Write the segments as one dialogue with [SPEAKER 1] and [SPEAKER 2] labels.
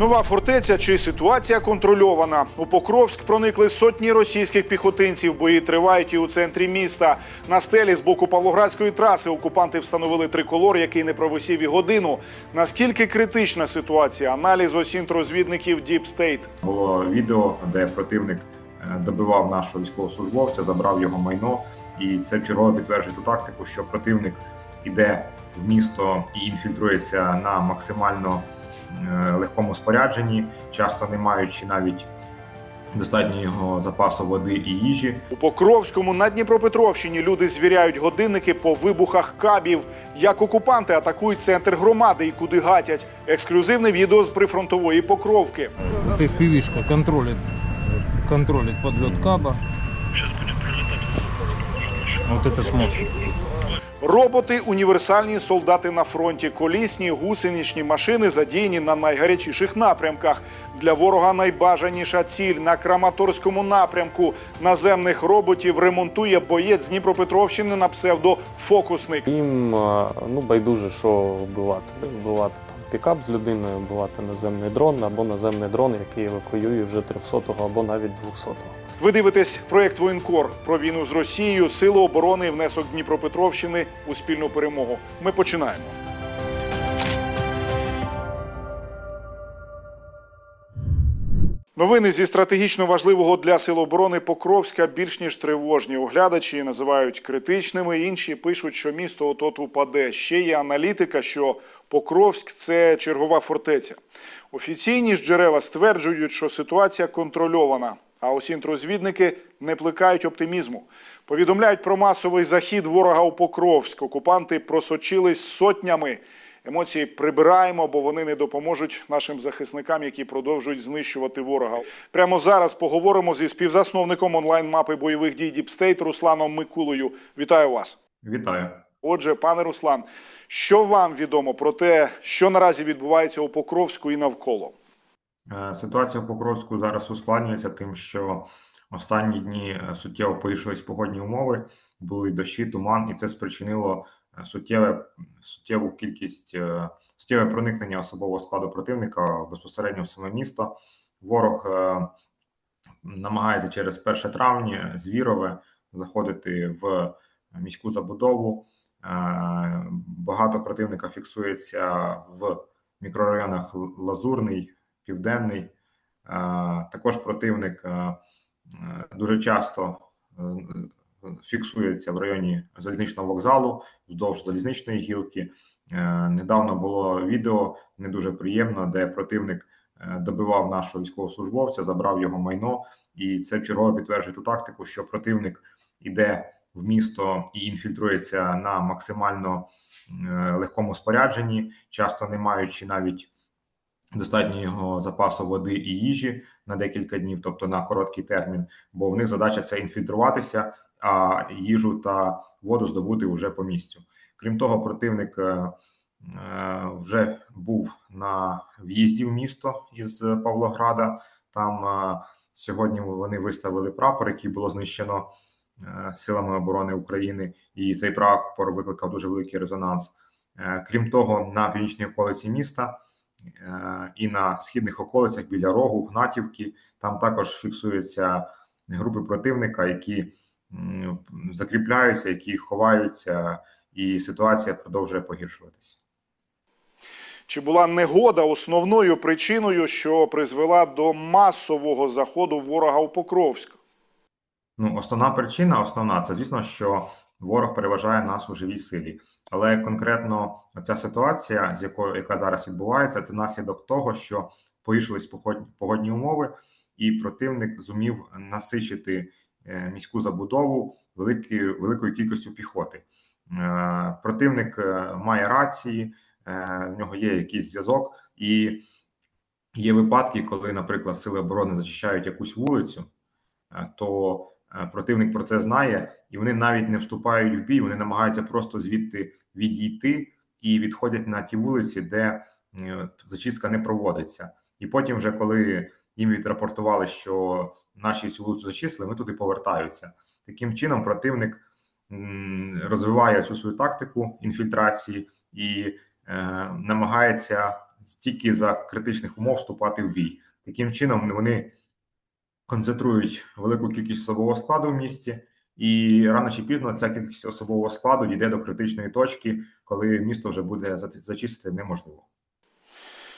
[SPEAKER 1] Нова фортеця чи ситуація контрольована. У Покровськ проникли сотні російських піхотинців. Бої тривають і у центрі міста. На стелі з боку Павлоградської траси окупанти встановили триколор, який не провисів і годину. Наскільки критична ситуація? Аналіз осінт-розвідників Deep State.
[SPEAKER 2] Було відео, де противник е, добивав нашого військовослужбовця, забрав його майно, і це чергово підтверджує ту тактику, що противник іде в місто і інфільтрується на максимально легкому спорядженні, часто не маючи навіть достатнього запасу води і їжі.
[SPEAKER 1] У Покровському на Дніпропетровщині люди звіряють годинники по вибухах кабів. Як окупанти атакують центр громади і куди гатять. Ексклюзивне відео з прифронтової покровки.
[SPEAKER 3] FPV-шка контролит, контролит подлет каба.
[SPEAKER 4] Сейчас будет прилетать
[SPEAKER 3] Вот это ж.
[SPEAKER 1] Роботи, універсальні солдати на фронті, колісні, гусеничні машини задіяні на найгарячіших напрямках. Для ворога найбажаніша ціль на Краматорському напрямку. Наземних роботів ремонтує боєць з Дніпропетровщини на псевдо фокусник.
[SPEAKER 5] Їм ну, байдуже, що вбивати. Вбивати там пікап з людиною, вбивати наземний дрон або наземний дрон, який евакуює вже 300-го або навіть 200-го.
[SPEAKER 1] Ви дивитесь проект Воєнкор про війну з Росією, сили оборони і внесок Дніпропетровщини у спільну перемогу. Ми починаємо. Новини зі стратегічно важливого для сил оборони Покровська більш ніж тривожні. Оглядачі називають критичними. Інші пишуть, що місто от-от упаде. Ще є аналітика, що Покровськ це чергова фортеця. Офіційні ж джерела стверджують, що ситуація контрольована. А осінт-розвідники не плекають оптимізму. Повідомляють про масовий захід ворога у Покровськ. Окупанти просочились сотнями. Емоції прибираємо, бо вони не допоможуть нашим захисникам, які продовжують знищувати ворога. Прямо зараз поговоримо зі співзасновником онлайн-мапи бойових дій Діпстейт Русланом Микулою. Вітаю вас.
[SPEAKER 2] Вітаю!
[SPEAKER 1] Отже, пане Руслан, що вам відомо про те, що наразі відбувається у Покровську і навколо?
[SPEAKER 2] Е, Ситуація в Покровську зараз ускладнюється тим, що останні дні е, суттєво погіршились погодні умови, були дощі, туман, і це спричинило е, суттєве суттєву кількість суттєве проникнення особового складу противника безпосередньо в саме місто. Ворог намагається через 1 травня з Вірове заходити в міську забудову. Багато противника фіксується в мікрорайонах Лазурний, Південний. Е, Також противник е, е, дуже часто фіксується в районі залізничного вокзалу вздовж залізничної гілки. Недавно було відео не дуже приємно, де противник добивав нашого військовослужбовця, забрав його майно, і це чергово підтверджує ту тактику, що противник іде в місто і інфільтрується на максимально легкому спорядженні, часто не маючи навіть достатнього запасу води і їжі на декілька днів, тобто на короткий термін, бо в них задача це інфільтруватися, а їжу та воду здобути вже по місцю. Крім того, противник е, е, вже був на в'їзді в місто із Павлограда. Там е, сьогодні вони виставили прапор, який було знищено силами оборони України, і цей прапор викликав дуже великий резонанс. Крім того, на північній околиці міста і на східних околицях біля Рогу, Гнатівки, там також фіксуються групи противника, які закріпляються, які ховаються, і ситуація продовжує погіршуватися.
[SPEAKER 1] Чи була негода основною причиною, що призвела до масового заходу ворога у Покровськ?
[SPEAKER 2] Ну, основна причина, основна, це звісно, що ворог переважає нас у живій силі. Але конкретно ця ситуація, з якою яка зараз відбувається, це наслідок того, що погіршились погодні, умови, і противник зумів насичити е, міську забудову великою великою кількістю піхоти. Е, Противник е, має рації, в нього є якийсь зв'язок, і є випадки, коли, наприклад, сили оборони зачищають якусь вулицю, то противник про це знає, і вони навіть не вступають в бій, вони намагаються просто звідти відійти і відходять на ті вулиці, де е, зачистка не проводиться. І потім, вже коли їм відрапортували, що наші цю вулицю зачислили, ми туди повертаються. Таким чином, противник розвиває цю свою тактику інфільтрації і е, намагається тільки за критичних умов вступати в бій. Таким чином вони концентрують велику кількість особового складу в місті, і рано чи пізно ця кількість особового складу дійде до критичної точки, коли місто вже буде зачистити неможливо.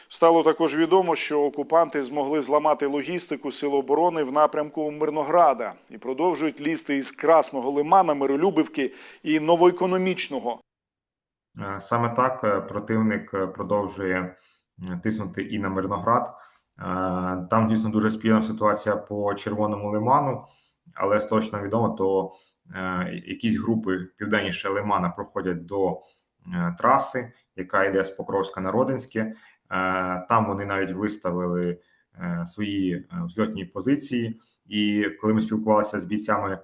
[SPEAKER 1] Стало також відомо, що окупанти змогли зламати логістику Сил оборони в напрямку Мирнограда і продовжують лізти із Красного Лимана, Миролюбівки і Новоекономічного.
[SPEAKER 2] Е, Саме так е, противник е, продовжує тиснути і на Мирноград. Е, Там дійсно дуже спільна ситуація по Червоному лиману, але з точно відомо, то е, якісь групи південніше Лимана проходять до е, траси, яка йде з Покровська на Родинське. Там вони навіть виставили свої взльотні позиції. І коли ми спілкувалися з бійцями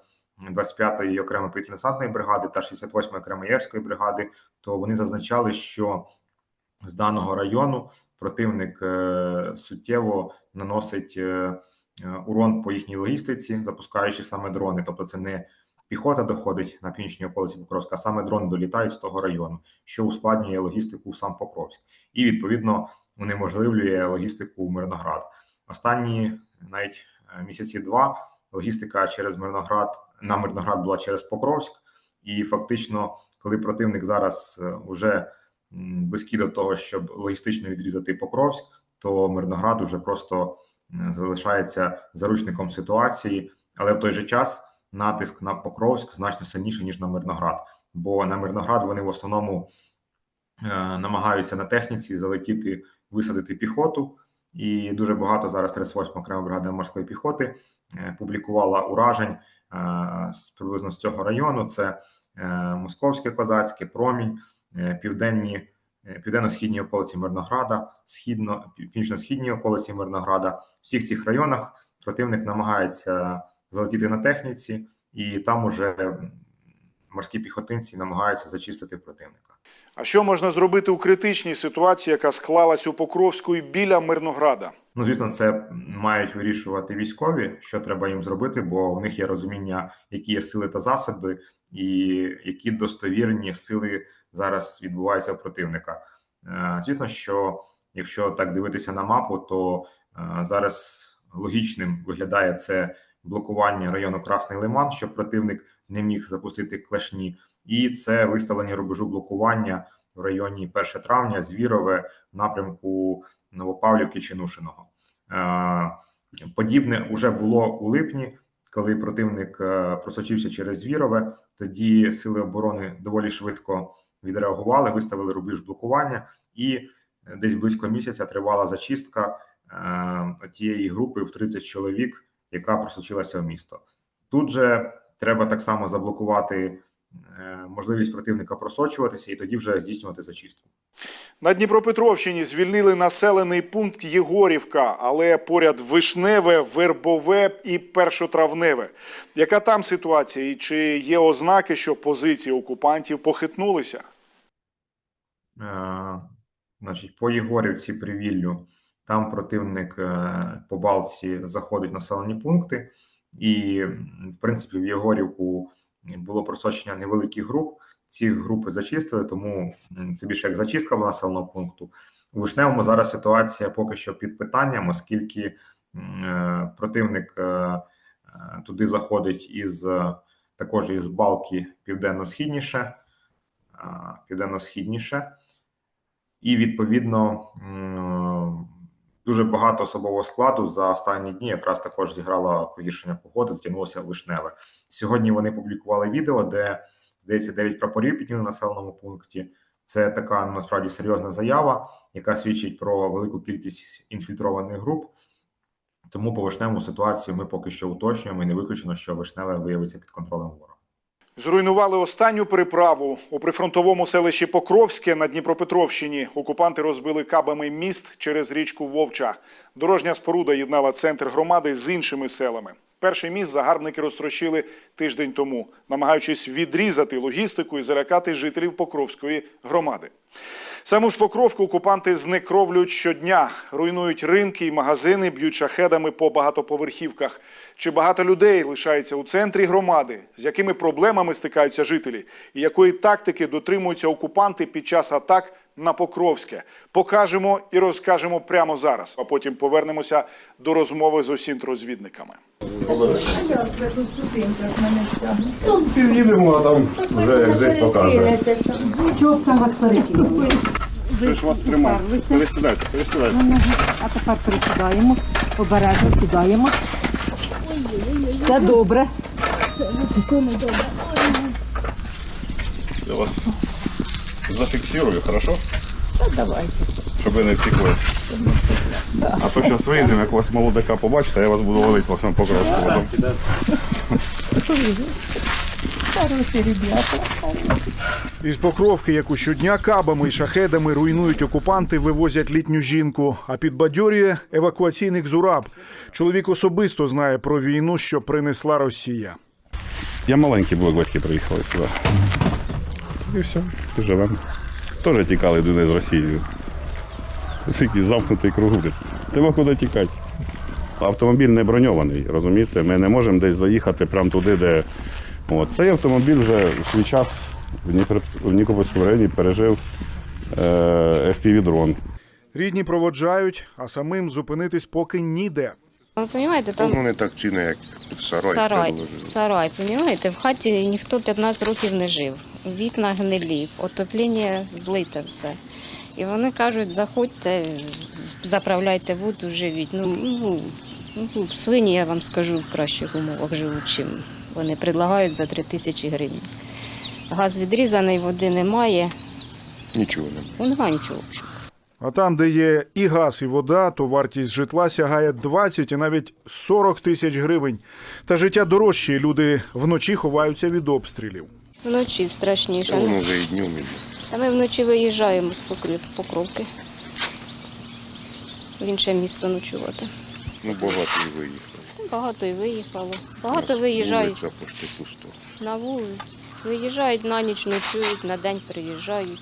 [SPEAKER 2] 25-ї окремої повітряно-десантної бригади та 68-ї окремої єрської бригади, то вони зазначали, що з даного району противник е, суттєво наносить е, е, урон по їхній логістиці, запускаючи саме дрони. Тобто, це не піхота доходить на північній околиці Покровська, а саме дрони долітають з того району, що ускладнює логістику в сам Покровськ, і відповідно унеможливлює логістику в Мирноград. Останні навіть місяці два логістика через Мирноград на Мирноград була через Покровськ, і фактично, коли противник зараз вже близький до того, щоб логістично відрізати Покровськ, то Мирноград вже просто залишається заручником ситуації, але в той же час натиск на Покровськ значно сильніший ніж на Мирноград. Бо на Мирноград вони в основному е, намагаються на техніці залетіти, висадити піхоту. І дуже багато зараз 38 окрема бригада морської піхоти е, публікувала уражень е, приблизно з цього району. Це Московське козацьке, промінь, південні, е, південно-східні околиці Мирнограда, східно, пів- північно-східні околиці Мирнограда. В всіх цих районах противник намагається залетіти на техніці, і там уже морські піхотинці намагаються зачистити противника.
[SPEAKER 1] А що можна зробити у критичній ситуації, яка склалась у Покровську і біля Мирнограда?
[SPEAKER 2] Ну, звісно, це мають вирішувати військові, що треба їм зробити, бо в них є розуміння, які є сили та засоби, і які достовірні сили зараз відбуваються у противника. Е, Звісно, що якщо так дивитися на мапу, то е, зараз логічним виглядає це блокування району Красний Лиман, щоб противник не міг запустити клешні, і це виставлення рубежу блокування в районі 1 травня, Звірове, в напрямку Новопавлівки чи Нушиного. Е, Подібне вже було у липні, коли противник просочився через Звірове. Тоді сили оборони доволі швидко відреагували, виставили рубіж блокування, і е, десь близько місяця тривала зачистка е, тієї групи в 30 чоловік, яка просочилася в місто. Тут же треба так само заблокувати е, можливість противника просочуватися і тоді вже здійснювати зачистку.
[SPEAKER 1] На Дніпропетровщині звільнили населений пункт Єгорівка, але поряд Вишневе, Вербове і Першотравневе. Яка там ситуація і чи є ознаки, що позиції окупантів похитнулися?
[SPEAKER 2] Е, Значить, по Єгорівці Привіллю там противник е, по балці заходить в населені пункти, і в принципі в Єгорівку було просочення невеликих груп. Ці групи зачистили, тому це більше як зачистка була населеного пункту. У Вишневому зараз ситуація поки що під питанням, оскільки е, противник е, е, туди заходить із також із балки південно-східніше, е, південно-східніше. І відповідно дуже багато особового складу за останні дні якраз також зіграло погіршення погоди, затягнулося вишневе. Сьогодні вони публікували відео, де здається 9 прапорів підняли в населеному пункті. Це така насправді серйозна заява, яка свідчить про велику кількість інфільтрованих груп. Тому по вишневому ситуацію ми поки що уточнюємо і не виключено, що вишневе виявиться під контролем ворога.
[SPEAKER 1] Зруйнували останню переправу у прифронтовому селищі Покровське на Дніпропетровщині. Окупанти розбили кабами міст через річку Вовча. Дорожня споруда єднала центр громади з іншими селами. Перший міст загарбники розтрощили тиждень тому, намагаючись відрізати логістику і залякати жителів Покровської громади. Саму ж Покровку окупанти знекровлюють щодня, руйнують ринки і магазини, б'ють шахедами по багатоповерхівках. Чи багато людей лишається у центрі громади? З якими проблемами стикаються жителі? І якої тактики дотримуються окупанти під час атак на Покровське. Покажемо і розкажемо прямо зараз, а потім повернемося до розмови з осінт-розвідниками.
[SPEAKER 6] Під'їдемо, а там вже як жить покаже.
[SPEAKER 7] Чого там вас перекинули?
[SPEAKER 6] Що ж вас тримає? Пересідайте, пересідайте.
[SPEAKER 7] А тепер присідаємо, обережно сідаємо. Все добре.
[SPEAKER 6] Я вас зафіксую, хорошо? давайте. Щоб ви не втекли. А то зараз вийдемо, як вас молодика побачите, я вас буду ловити по всьому покровську. потім.
[SPEAKER 1] Із Покровки, яку щодня кабами і шахедами руйнують окупанти, вивозять літню жінку. А підбадьорює евакуаційник Зураб. Чоловік особисто знає про війну, що принесла Росія.
[SPEAKER 6] Я маленький був, як батьки приїхали сюди. І все, і живемо. Теж тікали люди з Росією. Скільки замкнутий круг. Нема куди тікати. Автомобіль не броньований, розумієте? Ми не можемо десь заїхати прямо туди, де. От. Цей автомобіль вже в свій час в, Дніпро... в Нікопольському районі пережив е... FPV-дрон.
[SPEAKER 1] Рідні проводжають, а самим зупинитись поки ніде.
[SPEAKER 8] Ви розумієте, там
[SPEAKER 9] Ну, не так ціни, як сарай.
[SPEAKER 8] сарай, сарай, понімаєте? В хаті ніхто 15 років не жив. Вікна гнилі, отоплення злите все. І вони кажуть, заходьте, заправляйте воду, живіть. Ну, ну, ну, свині, я вам скажу, в кращих умовах живуть, чим вони предлагають за 3 тисячі гривень. Газ відрізаний, води немає.
[SPEAKER 9] Нічого не.
[SPEAKER 8] Ну, немає нічого.
[SPEAKER 1] А там, де є і газ, і вода, то вартість житла сягає 20 і навіть 40 тисяч гривень. Та життя дорожче, люди вночі ховаються від обстрілів.
[SPEAKER 8] Вночі страшніше.
[SPEAKER 9] Це воно вже і днем іде.
[SPEAKER 8] Та ми вночі виїжджаємо з покровки. В інше місто ночувати.
[SPEAKER 9] Ну, багато і виїхали.
[SPEAKER 8] Багато і виїхало. Багато виїжджають
[SPEAKER 9] Вулиця почти пусто.
[SPEAKER 8] на вулицю. Виїжджають на ніч, ночують, на день приїжджають.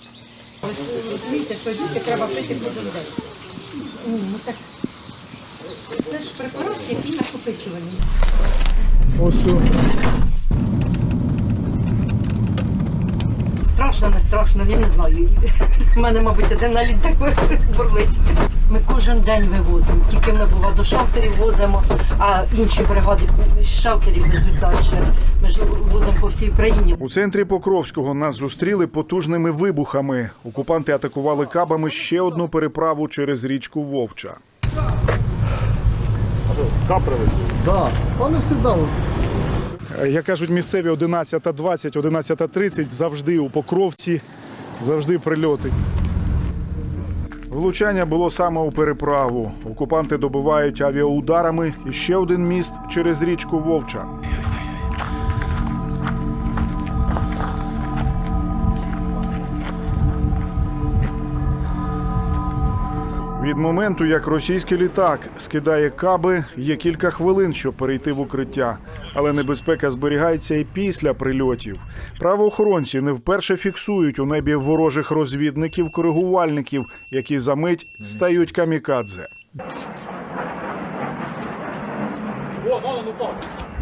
[SPEAKER 7] Розумієте, що діти треба пити до людей. Це ж препарат, який накопичуваний.
[SPEAKER 1] Ось
[SPEAKER 7] Страшно, не страшно, я не знаю. У мене, мабуть, адреналін так бурлить. Ми кожен день вивозимо. Тільки ми бува до шалтерів возимо, а інші бригади з шалтерів везуть далі. Ми ж возимо по всій Україні.
[SPEAKER 1] У центрі Покровського нас зустріли потужними вибухами. Окупанти атакували кабами ще одну переправу через річку Вовча.
[SPEAKER 10] Да, вони завжди
[SPEAKER 1] Е, Як кажуть місцеві 11.20, 11.30 завжди у Покровці, завжди прильоти. Влучання було саме у переправу. Окупанти добивають авіаударами і ще один міст через річку Вовча. Від моменту, як російський літак скидає каби, є кілька хвилин, щоб перейти в укриття. Але небезпека зберігається і після прильотів. Правоохоронці не вперше фіксують у небі ворожих розвідників, коригувальників, які за мить стають камікадзе.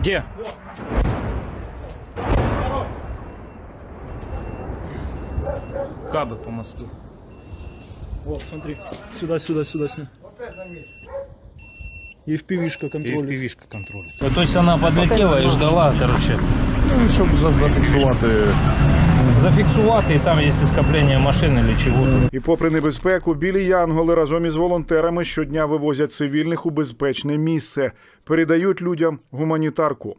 [SPEAKER 3] Где? Кабы по мосту.
[SPEAKER 10] Вот, смотри. Сюда, сюда, сюда. сюда. И впивишка
[SPEAKER 3] И
[SPEAKER 10] контроль.
[SPEAKER 3] впивишка контролит. То есть она подлетела и ждала, короче,
[SPEAKER 6] Ну, щоб за- зафіксувати
[SPEAKER 3] зафиксувати, и там есть скопление машин или чего-то.
[SPEAKER 1] І попри небезпеку, білі янголи разом із волонтерами щодня вивозять цивільних у безпечне місце, передають людям гуманітарку.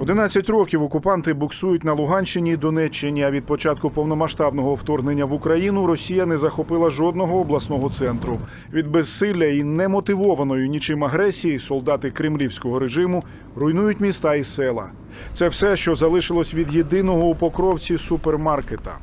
[SPEAKER 3] А
[SPEAKER 1] 11 років окупанти буксують на Луганщині і Донеччині. А від початку повномасштабного вторгнення в Україну Росія не захопила жодного обласного центру. Від безсилля і немотивованої нічим агресії солдати кремлівського режиму руйнують міста і села. Це все, що залишилось від єдиного у покровці супермаркета.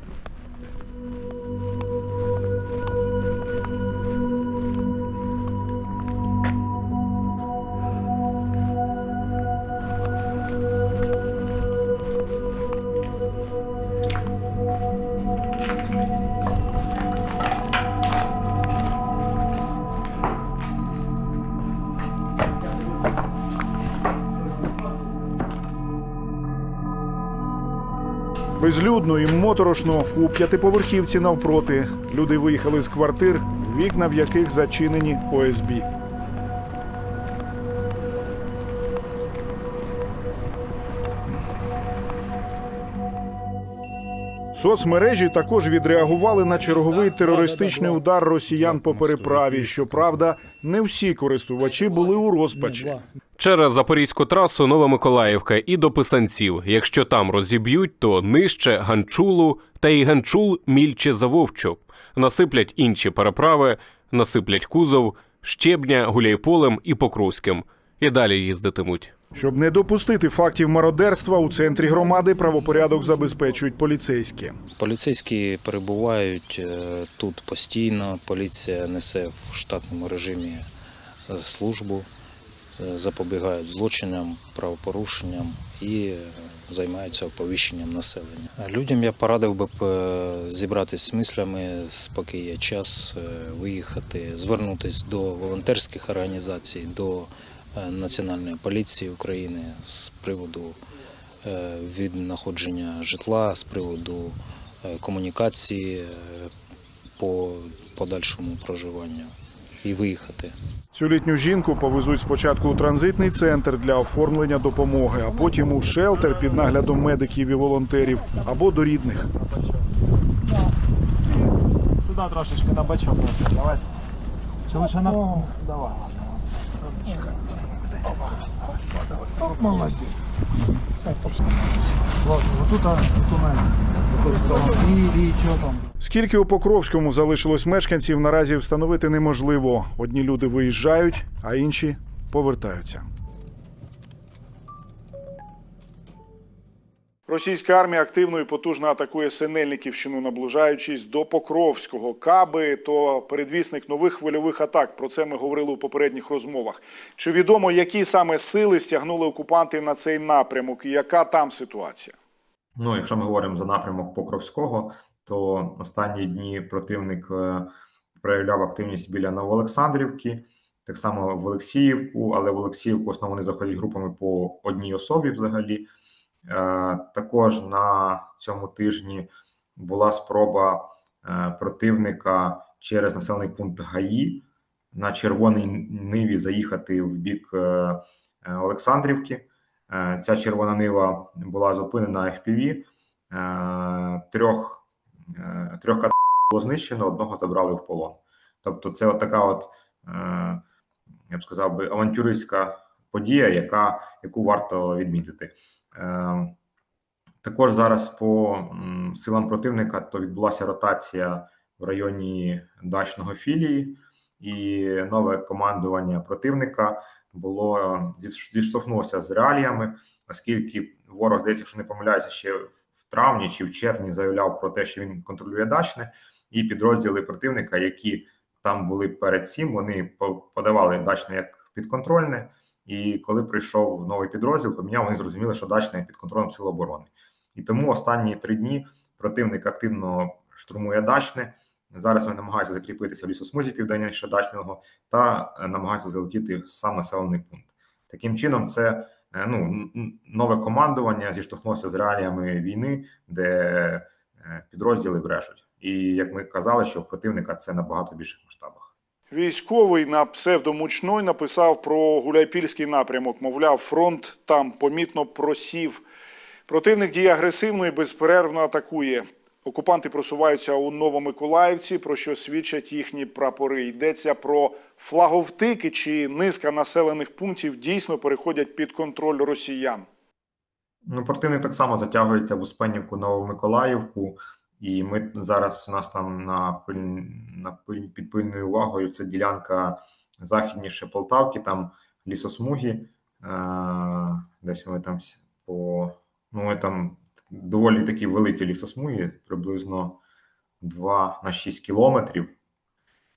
[SPEAKER 1] Безлюдно і моторошно у п'ятиповерхівці навпроти. Люди виїхали з квартир, вікна в яких зачинені ОСБ. Соцмережі також відреагували на черговий терористичний удар росіян по переправі. Щоправда, не всі користувачі були у розпачі.
[SPEAKER 11] Через Запорізьку трасу Новомиколаївка і до Писанців. Якщо там розіб'ють, то нижче Ганчулу та і Ганчул мільче за Вовчу. Насиплять інші переправи, насиплять кузов, щебня, гуляйполем і Покровським. І далі їздитимуть.
[SPEAKER 1] Щоб не допустити фактів мародерства, у центрі громади правопорядок забезпечують поліцейські.
[SPEAKER 3] Поліцейські перебувають е, тут постійно. Поліція несе в штатному режимі е, службу, запобігають злочинам, правопорушенням і е, займаються оповіщенням населення. Людям я порадив би е, зібратися з мислями, поки є час е, виїхати, звернутися до волонтерських організацій, до е, Національної поліції України з приводу е, віднаходження житла, з приводу е, комунікації е, по подальшому проживанню і виїхати.
[SPEAKER 1] Цю літню жінку повезуть спочатку у транзитний центр для оформлення допомоги, а потім у шелтер під наглядом медиків і волонтерів або до рідних.
[SPEAKER 10] Сюди трошечки на бачок. просто, Давай. Чи лише на... Давай. Молодець. Документи. І, і що там?
[SPEAKER 1] Скільки у Покровському залишилось мешканців, наразі встановити неможливо. Одні люди виїжджають, а інші повертаються. Російська армія активно і потужно атакує Синельниківщину, наближаючись до Покровського. Каби то передвісник нових хвильових атак. Про це ми говорили у попередніх розмовах. Чи відомо, які саме сили стягнули окупанти на цей напрямок, і яка там ситуація?
[SPEAKER 2] Ну, якщо ми говоримо за напрямок Покровського, то останні дні противник е, проявляв активність біля Новоолександрівки, так само в Олексіївку, але в Олексіївку вони заходять групами по одній особі взагалі. Е, Також на цьому тижні була спроба е, противника через населений пункт ГАІ на червоній ниві заїхати в бік Олександрівки. Ця червона нива була зупинена FPV. Трьох, трьох каз було знищено, одного забрали в полон. Тобто, це от така от, е, я б сказав би, авантюристська подія, яка, яку варто відмітити. Е, Також зараз по силам противника то відбулася ротація в районі дачного філії, і нове командування противника було е, зіштовхнулося з реаліями, оскільки ворог, здається, якщо не помиляюся, ще травні чи в червні заявляв про те, що він контролює дачне, і підрозділи противника, які там були перед цим, вони по- подавали дачне як підконтрольне. І коли прийшов новий підрозділ, поміняв, вони зрозуміли, що дачне під контролем Сил оборони. І тому останні три дні противник активно штурмує дачне. Зараз вони намагаються закріпитися в лісосмузі південніше дачного та е, намагаються залетіти в сам населений пункт. Таким чином, це ну, н- н- нове командування зіштовхнулося з реаліями війни, де е, підрозділи брешуть. І як ми казали, що противника це набагато більших масштабах.
[SPEAKER 1] Військовий на псевдомучной написав про Гуляйпільський напрямок. Мовляв, фронт там помітно просів. Противник діє агресивно і безперервно атакує. Окупанти просуваються у Новомиколаївці, про що свідчать їхні прапори. Йдеться про флаговтики чи низка населених пунктів дійсно переходять під контроль росіян.
[SPEAKER 2] Ну, противник так само затягується в Успенівку, Новомиколаївку, і ми зараз у нас там на на під пильною увагою це ділянка західніше Полтавки, там лісосмуги, е, десь ми там по ну ми там доволі такі великі лісосмуги, приблизно 2 на 6 кілометрів.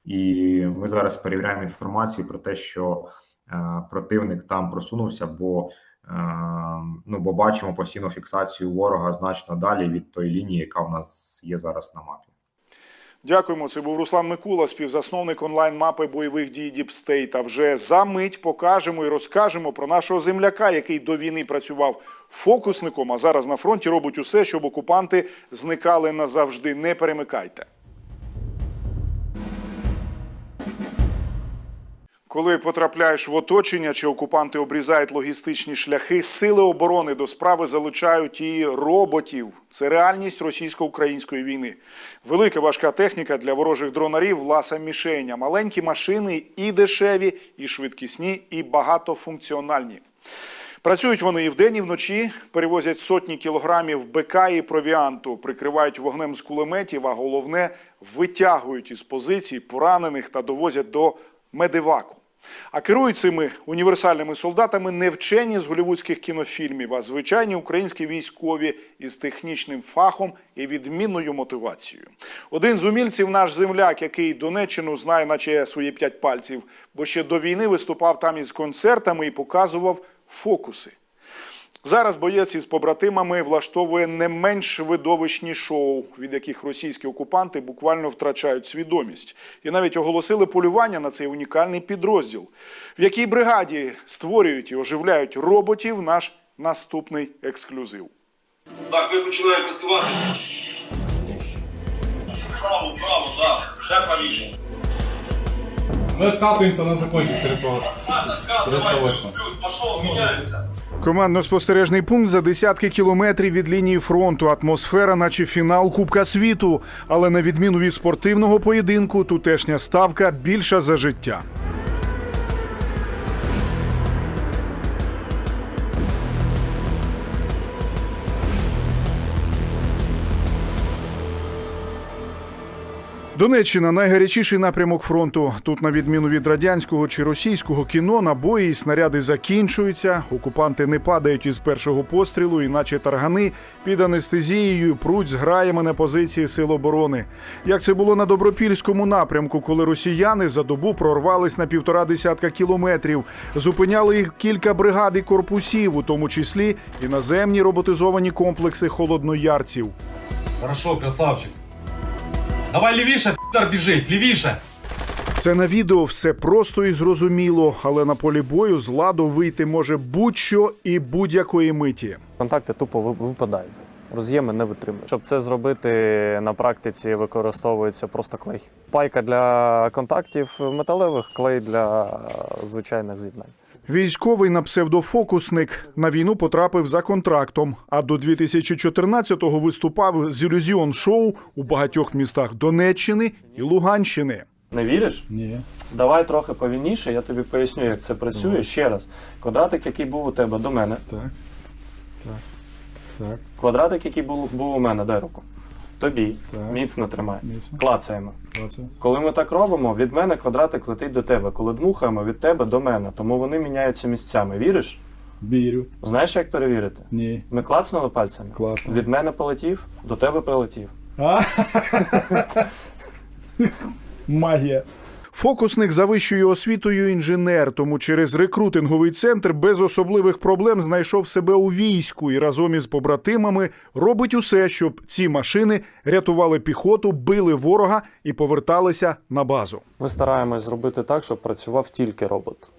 [SPEAKER 2] І ми зараз перевіряємо інформацію про те, що е, противник там просунувся, бо Е, Ну, бо бачимо постійно фіксацію ворога значно далі від тої лінії, яка в нас є зараз на мапі.
[SPEAKER 1] Дякуємо. Це був Руслан Микула, співзасновник онлайн-мапи бойових дій Діпстейт. А вже за мить покажемо і розкажемо про нашого земляка, який до війни працював фокусником, а зараз на фронті робить усе, щоб окупанти зникали назавжди. Не перемикайте. Коли потрапляєш в оточення чи окупанти обрізають логістичні шляхи, сили оборони до справи залучають і роботів. Це реальність російсько-української війни. Велика важка техніка для ворожих дронарів власа мішеня. Маленькі машини і дешеві, і швидкісні, і багатофункціональні. Працюють вони і вдень, і вночі, перевозять сотні кілограмів БК і провіанту, прикривають вогнем з кулеметів, а головне витягують із позицій поранених та довозять до медиваку. А керують цими універсальними солдатами не вчені з голівудських кінофільмів, а звичайні українські військові із технічним фахом і відмінною мотивацією. Один з умільців наш земляк, який Донеччину знає, наче свої п'ять пальців, бо ще до війни виступав там із концертами і показував фокуси. Зараз боєць із побратимами влаштовує не менш видовищні шоу, від яких російські окупанти буквально втрачають свідомість, і навіть оголосили полювання на цей унікальний підрозділ, в якій бригаді створюють і оживляють роботів. Наш наступний ексклюзив.
[SPEAKER 10] Так, ми починаємо працювати. Право, право, так. Ще правіше.
[SPEAKER 12] Мы откатываемся на закончить 300.
[SPEAKER 10] Так, так, давай, плюс, плюс, пошов, міняємося.
[SPEAKER 1] Командно-спостережний пункт за десятки кілометрів від лінії фронту. Атмосфера, наче фінал Кубка світу. Але на відміну від спортивного поєдинку, тутешня ставка більша за життя. Донеччина найгарячіший напрямок фронту. Тут, на відміну від радянського чи російського кіно, набої і снаряди закінчуються. Окупанти не падають із першого пострілу, іначе таргани під анестезією пруть з граями на позиції сил оборони. Як це було на добропільському напрямку, коли росіяни за добу прорвались на півтора десятка кілометрів, зупиняли їх кілька бригад і корпусів, у тому числі і наземні роботизовані комплекси холодноярців.
[SPEAKER 12] Хорошо, красавчик. Давай левіше, пи***р біжить, левіше.
[SPEAKER 1] Це на відео все просто і зрозуміло, але на полі бою з ладу вийти може будь-що і будь-якої миті.
[SPEAKER 5] Контакти тупо випадають. Роз'єми не витримують. Щоб це зробити на практиці, використовується просто клей. Пайка для контактів металевих, клей для звичайних з'єднань.
[SPEAKER 1] Військовий на псевдофокусник на війну потрапив за контрактом, а до 2014-го виступав з ілюзіон шоу у багатьох містах Донеччини і Луганщини.
[SPEAKER 5] Не віриш?
[SPEAKER 12] Ні.
[SPEAKER 5] Давай трохи повільніше, я тобі поясню, як це працює. Ще раз. Квадратик, який був у тебе до мене.
[SPEAKER 12] Так. Так. Так.
[SPEAKER 5] Квадратик, який був, був у мене, дай руку. Тобі.
[SPEAKER 12] Так.
[SPEAKER 5] Міцно тримай.
[SPEAKER 12] Міцно.
[SPEAKER 5] Клацаємо.
[SPEAKER 12] Оце.
[SPEAKER 5] Коли ми так робимо, від мене квадратик летить до тебе. Коли дмухаємо, від тебе до мене. Тому вони міняються місцями. Віриш?
[SPEAKER 12] Вірю.
[SPEAKER 5] Знаєш, як перевірити?
[SPEAKER 12] Ні.
[SPEAKER 5] Ми клацнули пальцями.
[SPEAKER 12] Класно.
[SPEAKER 5] Від мене полетів, до тебе прилетів.
[SPEAKER 12] Магія.
[SPEAKER 1] Фокусник за вищою освітою інженер, тому через рекрутинговий центр без особливих проблем знайшов себе у війську і разом із побратимами робить усе, щоб ці машини рятували піхоту, били ворога і поверталися на базу.
[SPEAKER 5] Ми стараємось зробити так, щоб працював тільки робот.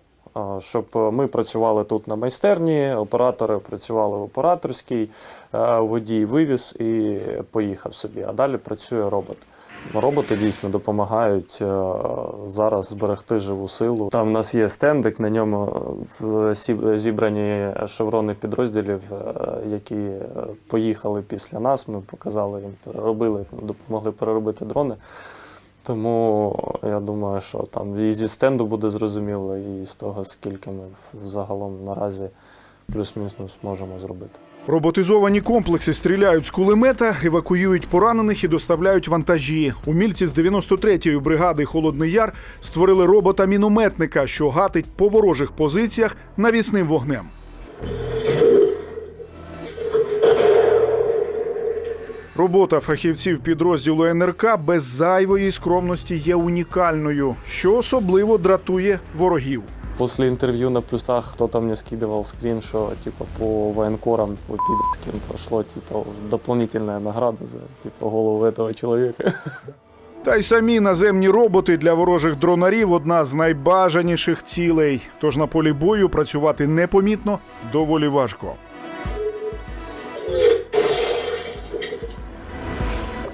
[SPEAKER 5] Щоб е, ми працювали тут на майстерні, оператори працювали в операторській, е, водій вивіз і поїхав собі. А далі працює робот. Роботи дійсно допомагають е, зараз зберегти живу силу. Там в нас є стендик, на ньому зібрані шеврони підрозділів, які поїхали після нас. Ми показали їм, переробили, допомогли переробити дрони. Тому я думаю, що там і зі стенду буде зрозуміло, і з того, скільки ми загалом наразі плюс-мінус зможемо зробити.
[SPEAKER 1] Роботизовані комплекси стріляють з кулемета, евакуюють поранених і доставляють вантажі. Умільці з 93-ї бригади Холодний Яр створили робота-мінометника, що гатить по ворожих позиціях навісним вогнем. Робота фахівців підрозділу НРК без зайвої скромності є унікальною, що особливо дратує ворогів.
[SPEAKER 5] Після інтерв'ю на плюсах хто там мені скидував скрін, що типу, по воєнкорам, по підским пройшло типу, дополнительна награда за типу, голову этого чоловіка.
[SPEAKER 1] Та й самі наземні роботи для ворожих дронарів одна з найбажаніших цілей. Тож на полі бою працювати непомітно доволі важко.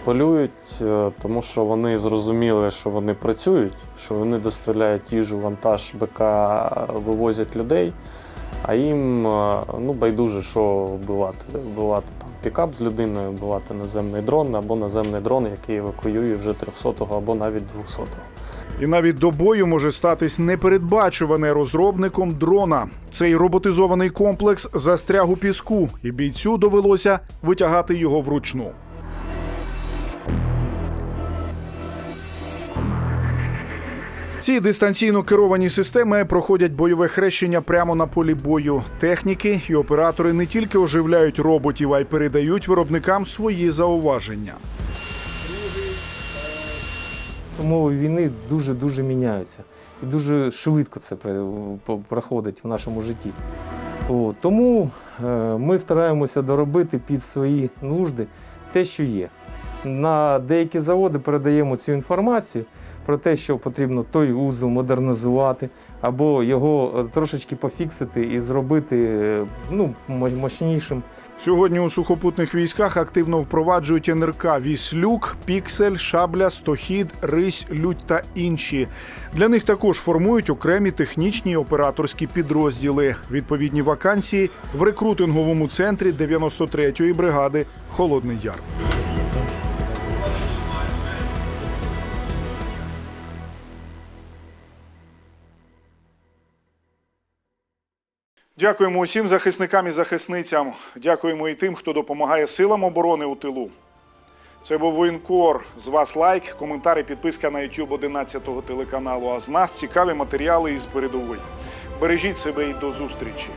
[SPEAKER 5] Полюють, е, тому що вони зрозуміли, що вони працюють, що вони доставляють їжу, вантаж, БК, вивозять людей, а їм е, ну, байдуже, що вбивати. Вбивати там пікап з людиною, вбивати наземний дрон або наземний дрон, який евакуює вже 300-го або навіть 200-го.
[SPEAKER 1] І навіть до бою може статись непередбачуване розробником дрона. Цей роботизований комплекс застряг у піску, і бійцю довелося витягати його вручну. Ці дистанційно керовані системи проходять бойове хрещення прямо на полі бою. Техніки і оператори не тільки оживляють роботів, а й передають виробникам свої зауваження.
[SPEAKER 10] Умови війни дуже-дуже міняються. І дуже швидко це проходить в нашому житті. От, тому е, ми стараємося доробити під свої нужди те, що є. На деякі заводи передаємо цю інформацію про те, що потрібно той узел модернізувати, або його е, трошечки пофіксити і зробити е, ну, мощнішим.
[SPEAKER 1] Сьогодні у сухопутних військах активно впроваджують НРК Віслюк, Піксель, Шабля, Стохід, Рись, Лють та інші. Для них також формують окремі технічні і операторські підрозділи. Відповідні вакансії в рекрутинговому центрі 93-ї бригади Холодний Яр. Дякуємо усім захисникам і захисницям. Дякуємо і тим, хто допомагає силам оборони у тилу. Це був воєнкор. З вас лайк, коментар і підписка на YouTube 11 телеканалу. А з нас цікаві матеріали із передової. Бережіть себе і до зустрічі.